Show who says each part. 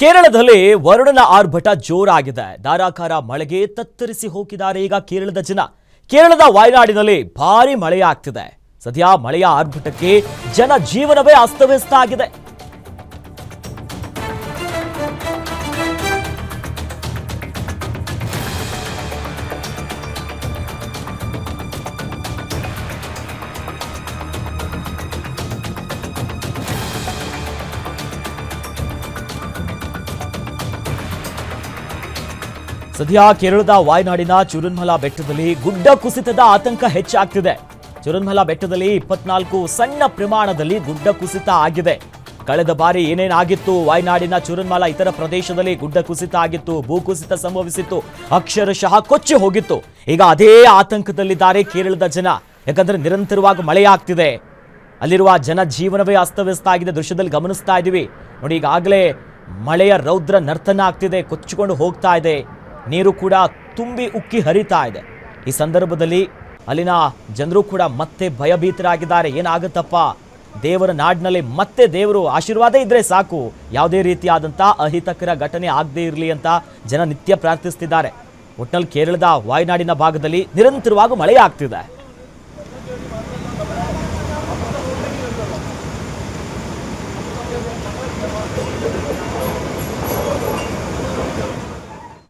Speaker 1: ಕೇರಳದಲ್ಲಿ ವರುಣನ ಆರ್ಭಟ ಜೋರಾಗಿದೆ. ಧಾರಾಕಾರ ಮಳೆಗೆ ತತ್ತರಿಸಿ ಹೋಗಿದ್ದಾರೆ ಈಗ ಕೇರಳದ ಜನ. ಕೇರಳದ ವಾಯನಾಡಿನಲ್ಲಿ ಭಾರಿ ಮಳೆಯಾಗ್ತಿದೆ. ಸದ್ಯ ಮಳೆಯ ಆರ್ಭಟಕ್ಕೆ ಜನ ಜೀವನವೇ ಅಸ್ತವ್ಯಸ್ತ ಆಗಿದೆ. ಸದ್ಯ ಕೇರಳದ ವಾಯ್ನಾಡಿನ ಚುರುನ್ಮಲ ಬೆಟ್ಟದಲ್ಲಿ ಗುಡ್ಡ ಕುಸಿತದ ಆತಂಕ ಹೆಚ್ಚಾಗ್ತಿದೆ. ಚುರುನ್ಮಲ ಬೆಟ್ಟದಲ್ಲಿ ಇಪ್ಪತ್ನಾಲ್ಕು ಸಣ್ಣ ಪ್ರಮಾಣದಲ್ಲಿ ಗುಡ್ಡ ಕುಸಿತ ಆಗಿದೆ. ಕಳೆದ ಬಾರಿ ಏನೇನಾಗಿತ್ತು? ವಾಯ್ನಾಡಿನ ಚುರುನ್ಮಲ ಇತರ ಪ್ರದೇಶದಲ್ಲಿ ಗುಡ್ಡ ಕುಸಿತ ಆಗಿತ್ತು, ಭೂಕುಸಿತ ಸಂಭವಿಸಿತ್ತು, ಅಕ್ಷರಶಃ ಕೊಚ್ಚಿ ಹೋಗಿತ್ತು. ಈಗ ಅದೇ ಆತಂಕದಲ್ಲಿದ್ದಾರೆ ಕೇರಳದ ಜನ. ಯಾಕಂದ್ರೆ ನಿರಂತರವಾಗಿ ಮಳೆಯಾಗ್ತಿದೆ. ಅಲ್ಲಿರುವ ಜನ ಜೀವನವೇ ಅಸ್ತವ್ಯಸ್ತ ಆಗಿದೆ. ದೃಶ್ಯದಲ್ಲಿ ಗಮನಿಸ್ತಾ ಇದ್ದೀವಿ. ನೋಡಿ, ಈಗಾಗಲೇ ಮಳೆಯ ರೌದ್ರ ನರ್ತನ ಆಗ್ತಿದೆ. ಕೊಚ್ಚಿಕೊಂಡು ಹೋಗ್ತಾ ಇದೆ. ನೀರು ಕೂಡ ತುಂಬಿ ಉಕ್ಕಿ ಹರಿತಾ ಇದೆ. ಈ ಸಂದರ್ಭದಲ್ಲಿ ಅಲ್ಲಿನ ಜನರು ಕೂಡ ಮತ್ತೆ ಭಯಭೀತರಾಗಿದ್ದಾರೆ. ಏನಾಗುತ್ತಪ್ಪ? ದೇವರ ನಾಡಿನಲ್ಲಿ ಮತ್ತೆ ದೇವರು ಆಶೀರ್ವಾದ ಇದ್ರೆ ಸಾಕು. ಯಾವುದೇ ರೀತಿಯಾದಂಥ ಅಹಿತಕರ ಘಟನೆ ಆಗದೇ ಇರಲಿ ಅಂತ ಜನ ನಿತ್ಯ ಪ್ರಾರ್ಥಿಸ್ತಿದ್ದಾರೆ. ಒಟ್ಟಿನಲ್ಲಿ ಕೇರಳದ ವಾಯುನಾಡಿನ ಭಾಗದಲ್ಲಿ ನಿರಂತರವಾಗಿ ಮಳೆ ಆಗ್ತಿದೆ